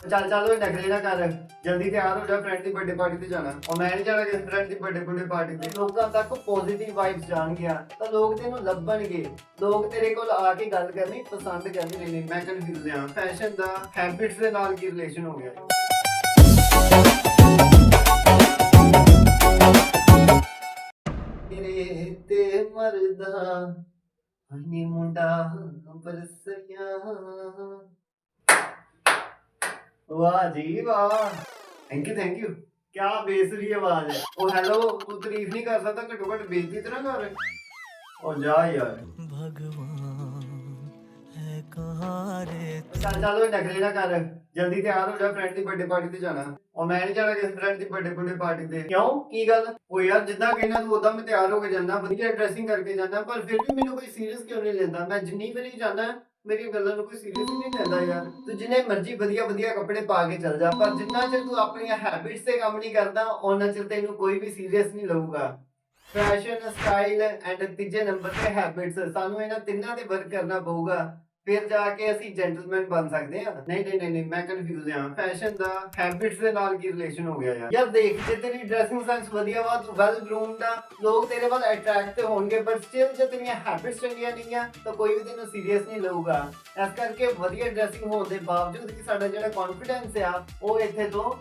ਚੱਲ ਚੱਲ ਓਏ ਨਖਰੇ ਨਾ ਕਰ। ਜਲਦੀ ਤਿਆਰ ਹੋ ਜਾ ਫਰੈਂਡ ਦੀ ਬਰਥਡੇ ਪਾਰਟੀ ਤੇ ਜਾਣਾ। ਉਹ ਮੈਂ ਨਹੀਂ ਜਾਣਾ ਕਿਸੇ ਫਰੈਂਡ ਦੀ ਬਰਥਡੇ ਬਰਥਡੇ ਪਾਰਟੀ ਤੇ। ਲੋਕਾਂ ਤੱਕ ਪੋਜ਼ਿਟਿਵ ਵਾਈਬਸ ਜਾਣਗੀਆਂ। ਤਾਂ ਲੋਕ ਤੈਨੂੰ ਲੱਭਣਗੇ। ਲੋਕ ਤੇਰੇ ਕੋਲ ਆ ਕੇ ਗੱਲ ਕਰਨੀ, ਪਸੰਦ ਕਰਨੀ ਨਹੀਂ ਨਹੀਂ, ਮੈਂ ਕਨਫਿਊਜ਼ ਹਾਂ ਫੈਸ਼ਨ ਦਾ ਹੈਬਿਟਸ ਦੇ ਨਾਲ ਕੀ ਰਿਲੇਸ਼ਨ ਹੋ ਗਿਆ? ਤੇਰੇ ਤੇ ਮਰਦਾ ਹਨੀ ਮੁੰਡਾ ਬਰਸਿਆ ਵਾਹ ਜੀ ਵਾਹ। ਥੈਂਕ ਯੂ ਥੈਂਕ ਯੂ ਕਿਆ ਬੇਸਰੀ ਆਵਾਜ਼ ਹੈ। ਉਹ ਹੈਲੋ ਤੂੰ ਤਾਰੀਫ ਨਹੀਂ ਕਰ ਸਕਦਾ, ਘੱਟੋ ਘੱਟ ਬੇਇੱਜ਼ਤੀ ਤੇ ਕਰ। ਉਹ ਜਾ ਯਾਰ। ਭਗਵਾਨ ਹੈ ਕਹਾਂ ਚੱਲ ਕਰ। ਜਲਦੀ ਤਿਆਰ ਹੋ ਜਾ ਫਰੈਂਡ ਦੀ ਬਰਥਡੇ ਪਾਰਟੀ ਤੇ ਜਾਣਾ। ਉਹ ਮੈਂ ਨਹੀਂ ਜਾਣਾ ਕਿਸੇ ਫਰੈਂਡ ਦੀ ਬਰਥਡੇ ਬਰਥਡੇ ਪਾਰਟੀ ਤੇ। ਕਿਉਂ? ਕੀ ਗੱਲ? ਉਹ ਯਾਰ, ਜਿੱਦਾਂ ਕਹਿੰਦਾ ਤੂੰ ਉਦਾਂ ਮੈਂ ਤਿਆਰ ਹੋ ਕੇ ਜਾਂਦਾ, ਵਧੀਆ ਡਰੈਸਿੰਗ ਕਰਕੇ ਜਾਂਦਾ, ਪਰ ਫਿਰ ਵੀ ਮੈਨੂੰ ਕੋਈ ਸੀਰੀਅਸ ਕਿਉਂ ਨਹੀਂ ਲੈਂਦਾ? ਮੈਂ ਜਿੰਨੀ ਵਾਰੀ ਜਾਂਦਾ ਮੇਰੀ ਗੱਲਾਂ ਨੂੰ ਕੋਈ ਸੀਰੀਅਸ ਨਹੀਂ ਲੈਂਦਾ ਯਾਰ। ਤੂੰ ਜਿੰਨੇ ਮਰਜ਼ੀ ਵਧੀਆ ਵਧੀਆ ਕੱਪੜੇ ਪਾ ਕੇ ਚੱਲ ਜਾ, ਪਰ ਜਿੰਨਾ ਚਿਰ ਤੂੰ ਆਪਣੀਆਂ ਹੈਬਿਟਸ ਤੇ ਕੰਮ ਨਹੀਂ ਕਰਦਾ ਉਹਨਾਂ ਚਿਰ ਤੈਨੂੰ ਕੋਈ ਵੀ ਸੀਰੀਅਸ ਨਹੀਂ ਲਊਗਾ। ਫੈਸ਼ਨ ਸਟਾਈਲ ਐਂਡ ਤੀਜੇ ਨੰਬਰ ਤੇ ਹੈਬਿਟਸ ਸਾਨੂੰ ਇਹਨਾਂ ਤਿੰਨਾਂ ਤੇ ਵਰਕ ਕਰਨਾ ਪਊਗਾ। ਫਿਰ ਜਾ ਕੇ ਅਸੀਂ ਜੈਂਟਲਮੈਨ ਬਣ ਸਕਦੇ ਆ ਨਹੀਂ ਨਹੀਂ ਨਹੀਂ ਮੈਂ ਕਨਫਿਊਜ਼ ਹਾਂ। ਫੈਸ਼ਨ ਦਾ ਹੈਬਿਟਸ ਦੇ ਨਾਲ ਕੀ ਰਿਲੇਸ਼ਨ ਹੋ ਗਿਆ ਯਾਰ? ਯਾਰ ਦੇਖ, ਜੇ ਤੇਰੀ ਡਰੈਸਿੰਗ ਸੈਂਸ ਵਧੀਆ ਵਾ, ਤੂੰ ਵੈਲ ਗਰੂਮਡ ਆ, ਲੋਕ ਤੇਰੇ ਵੱਲ ਅਟਰੈਕਟ ਹੋਣਗੇ ਬਟ ਸਟਿਲ ਜੇ ਤੇਰੀਆਂ ਹੈਬਿਟਸ ਚੰਗੀਆਂ ਨਹੀਂ ਆ, ਤਾਂ ਕੋਈ ਵੀ ਤੈਨੂੰ ਸੀਰੀਅਸ ਨਹੀਂ ਲਊਗਾ। ਇਸ ਕਰਕੇ ਵਧੀਆ ਡਰੈਸਿੰਗ ਹੋਣ ਦੇ ਬਾਵਜੂਦ ਕਿ ਸਾਡਾ ਜਿਹੜਾ ਕੌਨਫੀਡੈਂਸ ਆ, ਉਹ ਇੱਥੇ ਤੋਂ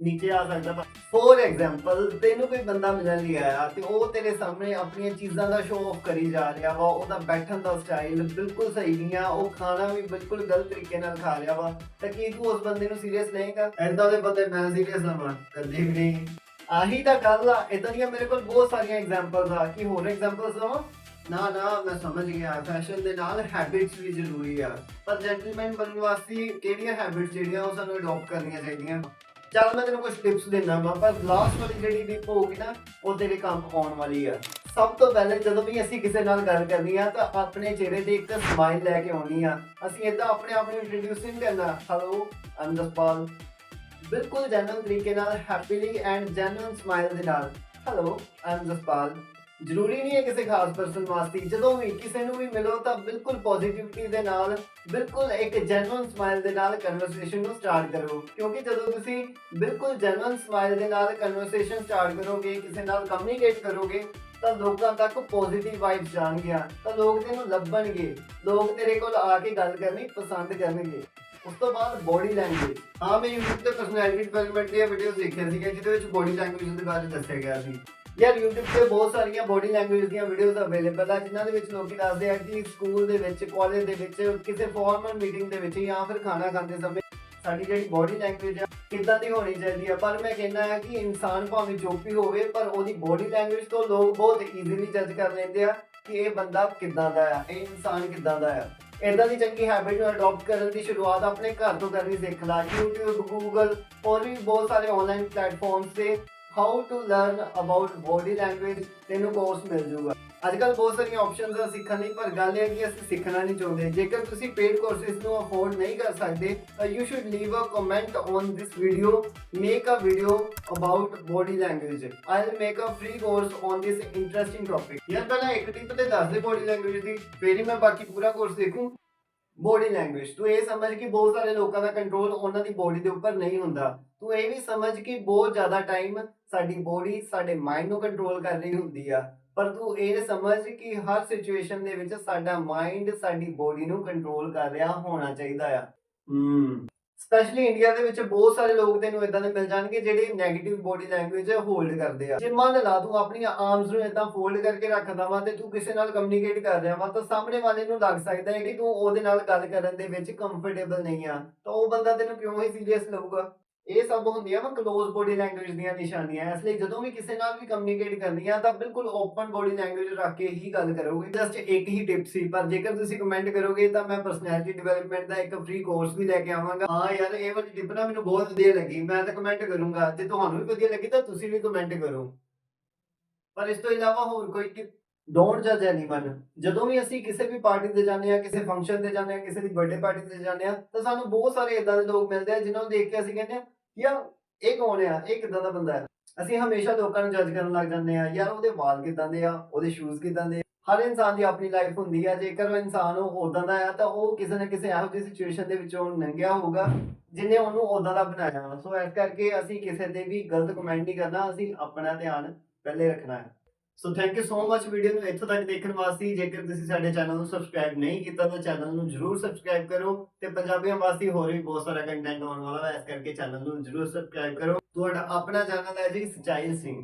ਨੀਚੇ ਆ ਸਕਦਾ ਵਾ। ਫੋਰ ਐਗਜ਼ਾਮਪਲ ਤੈਨੂੰ ਕੋਈ ਬੰਦਾ ਮਿਲਣ ਲਈ ਆਇਆ ਤੇ ਉਹ ਤੇਰੇ ਸਾਹਮਣੇ ਆਪਣੀਆਂ ਚੀਜ਼ਾਂ ਦਾ ਸ਼ੋਅ ਆਫ ਕਰੀ ਜਾ ਰਿਹਾ ਵਾ, ਉਹਦਾ ਬੈਠਣ ਦਾ ਸਟਾਈਲ ਬਿਲਕੁਲ ਸਹੀ ਨਹੀਂ ਆ, ਉਹ ਖਾਣਾ ਵੀ ਬਿਲਕੁਲ ਗਲਤ ਤਰੀਕੇ ਨਾਲ ਖਾ ਰਿਹਾ ਵਾ। ਤਾਂ ਕੀ ਤੂੰ ਉਸ ਬੰਦੇ ਨੂੰ ਸੀਰੀਅਸ ਲਏਗਾ ਐਦਾਂ ਦੇ ਬੰਦੇ ਮੈਂ ਸੀਰੀਅਸ ਲਵਾਂ ਕਦੇ ਵੀ ਨਹੀਂ। ਆਹੀ ਤਾਂ ਗੱਲ ਆ ਇਦਾਂ ਦੀਆਂ ਮੇਰੇ ਕੋਲ ਬਹੁਤ ਸਾਰੀਆਂ ਐਗਜ਼ਾਮਪਲਸ ਆ, ਕੀ ਹੋਰ ਐਗਜ਼ਾਮਪਲਸ ਦਵਾਂ ਨਾ ਨਾ, ਮੈਂ ਸਮਝ ਗਿਆ ਫੈਸ਼ਨ ਦੇ ਨਾਲ ਹੈਬਿਟਸ ਵੀ ਜ਼ਰੂਰੀ ਆ। ਪਰ ਜੈਂਟਲਮੈਨ ਬਣਨ ਵਾਸਤੇ ਕਿਹੜੀਆਂ ਹੈਬਿਟਸ ਜਿਹੜੀਆਂ ਉਹ ਸਾਨੂੰ ਅਡਾਪਟ ਕਰਨੀਆਂ ਚਾਹੀਦੀਆਂ? ਚੱਲ ਮੈਂ ਤੈਨੂੰ ਕੁਝ ਟਿਪਸ ਦਿੰਦਾ ਵਾ, ਪਰ ਲਾਸਟ ਵਾਲੀ ਜਿਹੜੀ ਟਿਪ ਹੋਊਗੀ ਨਾ ਉਹ ਤੇਰੇ ਕੰਮ ਆਉਣ ਵਾਲੀ ਆ। ਸਭ ਤੋਂ ਪਹਿਲੇ ਜਦੋਂ ਵੀ ਅਸੀਂ ਕਿਸੇ ਨਾਲ ਗੱਲ ਕਰਨੀ ਆ, ਤਾਂ ਆਪਣੇ ਚਿਹਰੇ ਤੇ ਇੱਕ ਸਮਾਈਲ ਲੈ ਕੇ ਆਉਣੀ ਆ। ਅਸੀਂ ਇਦਾਂ ਆਪਣੇ ਆਪ ਨੂੰ ਇੰਟਰੋਡਿਊਸ ਨਹੀਂ ਕਰਨਾ। Hello I'm Jaspal. ਬਿਲਕੁਲ ਜੈਨੂਇਨ ਤਰੀਕੇ ਨਾਲ ਹੈਪੀਲੀ ਐਂਡ ਜੈਨੂਇਨ ਸਮਾਈਲ ਦੇ ਨਾਲ। Hello I'm Jaspal. ਜ਼ਰੂਰੀ ਨਹੀਂ ਹੈ ਕਿਸੇ ਖਾਸ ਪਰਸਨ ਵਾਸਤੇ। ਜਦੋਂ ਵੀ ਕਿਸੇ ਨੂੰ ਵੀ ਮਿਲੋ ਤਾਂ ਬਿਲਕੁਲ ਪੋਜ਼ਿਟਿਵਿਟੀ ਦੇ ਨਾਲ, ਬਿਲਕੁਲ ਇੱਕ ਜੈਨੂਇਨ ਸਮਾਈਲ ਦੇ ਨਾਲ ਕਨਵਰਸੇਸ਼ਨ ਨੂੰ ਸਟਾਰਟ ਕਰੋ। ਕਿਉਂਕਿ ਜਦੋਂ ਤੁਸੀਂ ਬਿਲਕੁਲ ਜੈਨੂਇਨ ਸਮਾਈਲ ਦੇ ਨਾਲ ਕਨਵਰਸੇਸ਼ਨ ਸਟਾਰਟ ਕਰੋਗੇ, ਕਿਸੇ ਨਾਲ ਕਮਿਊਨੀਕੇਟ ਕਰੋਗੇ, ਤਾਂ ਲੋਕਾਂ ਤੱਕ ਪੋਜ਼ਿਟਿਵ ਵਾਈਬਸ ਜਾਣਗੀਆਂ। ਤਾਂ ਲੋਕ ਤੈਨੂੰ ਲੱਭਣਗੇ। ਲੋਕ ਤੇਰੇ ਕੋਲ ਆ ਕੇ ਗੱਲ ਕਰਨੀ ਪਸੰਦ ਕਰਨਗੇ। ਉਸ ਤੋਂ ਬਾਅਦ ਬੋਡੀ ਲੈਂਗੁਏਜ ਹਾਂ, ਮੈਂ YouTube ਤੇ ਪਰਸਨੈਲਿਟੀ ਡਿਵੈਲਪਮੈਂਟ ਦੀਆਂ ਵੀਡੀਓਜ਼ ਦੇਖੀਆਂ ਸੀਗੀਆਂ, ਜਿਹਦੇ ਵਿੱਚ ਬੋਡੀ ਲੈਂਗੁਏਜ ਦੇ ਬਾਰੇ ਦੱਸਿਆ ਗਿਆ ਸੀ। ਯਾਰ YouTube ਤੇ ਬਹੁਤ ਸਾਰੀਆਂ ਬੋਡੀ ਲੈਂਗੁਏਜ ਦੀਆਂ ਵੀਡੀਓਜ਼ ਅਵੇਲੇਬਲ ਆ, ਜਿਨ੍ਹਾਂ ਦੇ ਵਿੱਚ ਲੋਕੀ ਦੱਸਦੇ ਆ ਕਿ ਸਕੂਲ ਦੇ ਵਿੱਚ ਕਾਲਜ ਦੇ ਵਿੱਚ, ਕਿਸੇ ਫਾਰਮਲ ਮੀਟਿੰਗ ਦੇ ਵਿੱਚ ਜਾਂ ਫਿਰ ਖਾਣਾ ਖਾਂਦੇ ਸਮੇਂ ਸਾਡੀ ਜਿਹੜੀ ਬੋਡੀ ਲੈਂਗੁਏਜ ਆ, ਕਿੱਦਾਂ ਦੀ ਹੋਣੀ ਚਾਹੀਦੀ ਆ। ਪਰ ਮੈਂ ਕਹਿੰਦਾ ਆ ਕਿ ਇਨਸਾਨ ਭਾਵੇਂ ਜੋ ਵੀ ਹੋਵੇ, ਪਰ ਉਹਦੀ ਬੋਡੀ ਲੈਂਗੁਏਜ ਤੋਂ ਲੋਕ ਬਹੁਤ ਈਜ਼ੀਲੀ ਜੱਜ ਕਰ ਲੈਂਦੇ ਆ ਕਿ ਇਹ ਬੰਦਾ ਕਿੱਦਾਂ ਦਾ ਆ, ਇਹ ਇਨਸਾਨ ਕਿੱਦਾਂ ਦਾ ਆ। ਇਦਾਂ ਦੀ ਚੰਗੀ ਹੈਬਿਟ ਨੂੰ ਅਡਾਪਟ ਕਰਨ ਦੀ ਸ਼ੁਰੂਆਤ ਆਪਣੇ ਘਰ ਤੋਂ ਕਰਨੀ ਸਿੱਖ ਲਾ। YouTube, Google ਹੋਰ ਵੀ ਬਹੁਤ ਸਾਰੇ ਆਨਲਾਈਨ ਪਲੇਟਫਾਰਮਸ ਤੇ how to learn about body language ਤੈਨੂੰ ਕੋਰਸ ਮਿਲ ਜਾਊਗਾ। ਅੱਜ ਕੱਲ ਬਹੁਤ ਸਾਰੀਆਂ ਆਪਸ਼ਨਸ ਆ ਸਿੱਖਣ ਲਈ, ਪਰ ਗੱਲ ਇਹ ਕਿ ਅਸੀਂ ਸਿੱਖਣਾ ਨਹੀਂ ਚਾਹੁੰਦੇ। ਜੇਕਰ ਤੁਸੀਂ ਪੇਡ ਕੋਰਸਿਸ ਨੂੰ ਅਫੋਰਡ ਨਹੀਂ ਕਰ ਸਕਦੇ, ਤਾਂ you should leave a comment on this video make a video about body language I will make a free course on this interesting topic ਯਾਰ, ਪਹਿਲਾਂ ਇੱਕ ਟਿਪ ਤੇ ਦੱਸ ਦੇ ਬੋਡੀ ਲੈਂਗੁਏਜ ਦੀ। ਫਿਰ ਹੀ ਮੈਂ ਬਾਕੀ ਪੂਰਾ ਕੋਰਸ ਦੇਖੂੰ। ਬੋਡੀ ਲੈਂਗੁਏਜ ਤੂੰ ਇਹ ਸਮਝ ਕਿ ਬਹੁਤ ਸਾਰੇ ਲੋਕਾਂ ਦਾ ਕੰਟਰੋਲ ਉਹਨਾਂ ਦੀ ਬੋਡੀ ਦੇ ਉੱਪਰ ਨਹੀਂ ਹੁੰਦਾ। ਤੂੰ ਇਹ ਵੀ ਸਮਝ ਕਿ ਬਹੁਤ ਜ਼ਿਆਦਾ ਟਾਈਮ ਸਾਡੀ ਬੋਡੀ ਸਾਡੇ ਮਾਈਂਡ ਨੂੰ ਕੰਟਰੋਲ ਕਰ ਰਹੀ ਹੁੰਦੀ ਆ। ਪਰ ਤੂੰ ਇਹ ਸਮਝ ਕਿ ਹਰ ਸਿਚੁਏਸ਼ਨ ਦੇ ਵਿੱਚ ਸਾਡਾ ਮਾਈਂਡ ਸਾਡੀ ਬੋਡੀ ਨੂੰ ਕੰਟਰੋਲ ਕਰ ਰਿਹਾ ਹੋਣਾ ਚਾਹੀਦਾ ਆ। ਹਮ ਸਪੈਸ਼ਲੀ ਇੰਡੀਆ ਦੇ ਵਿੱਚ ਬਹੁਤ ਸਾਰੇ ਲੋਕ ਤੈਨੂੰ ਇਦਾਂ ਦੇ ਮਿਲ ਜਾਣਗੇ ਜਿਹੜੇ 네ਗੇਟਿਵ ਬੋਡੀ ਲੈਂਗੁਏਜ ਹੋਲਡ ਕਰਦੇ ਆ। ਜੇ ਮੰਨ ਲਾ ਤੂੰ ਆਪਣੀਆਂ ਆਰਮਸ ਨੂੰ ਇਦਾਂ ਫੋਲਡ ਕਰਕੇ ਰੱਖਦਾ ਵਾ ਤੇ ਤੂੰ ਕਿਸੇ ਨਾਲ ਕਮਿਊਨੀਕੇਟ ਕਰ ਰਿਹਾ ਵਾ ਤਾਂ ਸਾਹਮਣੇ ਵਾਲੇ ਨੂੰ ਲੱਗ ਸਕਦਾ ਹੈ ਕਿ ਤੂੰ ਉਹਦੇ ਨਾਲ ਗੱਲ ਕਰਨ ਦੇ ਵਿੱਚ ਕੰਫਰਟੇਬਲ ਨਹੀਂ ਆ। ਤਾਂ ਉਹ ਬੰਦਾ ਤੈਨੂੰ ਕਿਉਂ ਹੀ ਸੀਰੀਅਸ ਲਊਗਾ? ਇਹ ਸਭ ਹੁੰਦੀਆਂ ਵਾ ক্লোਜ਼ ਬੋਡੀ ਲੈਂਗੁਏਜ ਦੀਆਂ ਨਿਸ਼ਾਨੀਆਂ। ਇਸ ਲਈ ਜਦੋਂ ਵੀ ਕਿਸੇ ਨਾਲ ਵੀ ਕਮਿਊਨੀਕੇਟ ਕਰਨੀ ਆ, ਤਾਂ ਬਿਲਕੁਲ ਓਪਨ ਬੋਡੀ ਲੈਂਗੁਏਜ ਰੱਖ ਕੇ ਹੀ ਗੱਲ ਕਰੋਗੇ। ਜਸਟ ਇੱਕ ਹੀ ਟਿਪ ਸੀ, ਪਰ ਜੇਕਰ ਤੁਸੀਂ ਕਮੈਂਟ ਕਰੋਗੇ, ਤਾਂ ਮੈਂ ਪਰਸਨੈਲਿਟੀ ਡਿਵੈਲਪਮੈਂਟ ਦਾ ਇੱਕ ਫ੍ਰੀ ਕੋਰਸ ਵੀ ਲੈ ਕੇ ਆਵਾਂਗਾ। ਹਾਂ ਯਾਰ, ਇਹ ਵਾਲੀ ਟਿਪ ਨਾ ਮੈਨੂੰ ਬਹੁਤ ਵਧੀਆ ਲੱਗੀ। ਮੈਂ ਤਾਂ ਕਮੈਂਟ ਕਰੂੰਗਾ। ਜੇ ਤੁਹਾਨੂੰ ਵੀ ਵਧੀਆ ਲੱਗੀ, ਤਾਂ ਤੁਸੀਂ ਵੀ ਕਮੈਂਟ ਕਰੋ। ਪਰ ਇਸ ਤੋਂ ਇਲਾਵਾ ਹੋਰ ਕੋਈ ਟਿਪ ਡੋਂਟ ਜੱਜ ਐਨੀਵਨ ਜਦੋਂ ਵੀ ਅਸੀਂ ਕਿਸੇ ਵੀ ਪਾਰਟੀ ਤੇ ਜਾਂਦੇ ਆ, ਕਿਸੇ ਫੰਕਸ਼ਨ ਤੇ ਜਾਂਦੇ ਆ, ਕਿਸੇ ਦੀ ਬਰਥਡੇ ਪਾਰਟੀ ਤੇ ਜਾਂਦੇ ਆ, ਤਾਂ ਸਾਨੂੰ ਬਹੁਤ ਸਾਰੇ ਇਦਾਂ ਦੇ ਲੋਕ ਮਿਲਦੇ ਆ, ਜਿਨ੍ਹਾਂ ਨੂੰ ਦੇਖ ਕੇ ਅਸੀਂ ਕਹਿੰਦੇ ਆ ਯਾਰ, ਇਹ ਕੌਣ ਆ? ਇਹ ਕਿਦਾਂ ਦਾ ਬੰਦਾ ਹੈ? ਅਸੀਂ ਹਮੇਸ਼ਾ ਲੋਕਾਂ ਨੂੰ ਜੱਜ ਕਰਨ ਲੱਗ ਜਾਂਦੇ ਆ ਯਾਰ ਉਹਦੇ ਵਾਲ ਕਿਦਾਂ ਦੇ ਆ? ਉਹਦੇ ਸ਼ੂਜ਼ ਕਿਦਾਂ ਦੇ ਹਰ ਇਨਸਾਨ ਦੀ ਆਪਣੀ ਲਾਈਫ ਹੁੰਦੀ ਹੈ ਜੇਕਰ ਉਹ ਇਨਸਾਨ ਉਹ ਉਦਾਂ ਦਾ ਆ, ਤਾਂ ਉਹ ਕਿਸੇ ਨਾ ਕਿਸੇ ਇਹੋ ਜਿਹੀ ਸਿਚੁਏਸ਼ਨ ਦੇ ਵਿੱਚੋਂ ਲੰਘਿਆ ਹੋਊਗਾ, ਜਿਨੇ ਉਹਨੂੰ ਉਦਾਂ ਦਾ ਬਣਾਇਆ। ਸੋ ਇਸ ਕਰਕੇ ਅਸੀਂ ਕਿਸੇ ਤੇ ਵੀ ਗਲਤ ਕਮੈਂਟ ਨਹੀਂ ਕਰਨਾ, ਅਸੀਂ ਆਪਣਾ ਧਿਆਨ ਪਹਿਲੇ ਰੱਖਣਾ ਹੈ। So thank you so much video ਨੂੰ ਇੱਥੋਂ ਤੱਕ ਦੇਖਣ ਵਾਸਤੇ ਜੇਕਰ ਤੁਸੀਂ ਸਾਡੇ ਚੈਨਲ ਨੂੰ ਸਬਸਕ੍ਰਾਈਬ ਨਹੀਂ ਕੀਤਾ, ਤਾਂ ਚੈਨਲ ਨੂੰ ਜਰੂਰ ਸਬਸਕ੍ਰਾਈਬ ਕਰੋ ਤੇ ਪੰਜਾਬੀਆਂ ਵਾਸਤੇ ਹੋਰ ਵੀ ਬਹੁਤ ਸਾਰਾ ਕੰਟੈਂਟ ਆਉਣ ਵਾਲਾ ਹੈ ਇਸ ਕਰਕੇ ਚੈਨਲ ਨੂੰ ਜਰੂਰ ਸਬਸਕ੍ਰਾਈਬ ਕਰੋ। ਤੁਹਾਡਾ ਆਪਣਾ ਚੈਨਲ ਹੈ ਜੀ, ਸਚਾਈ ਸਿੰਘ।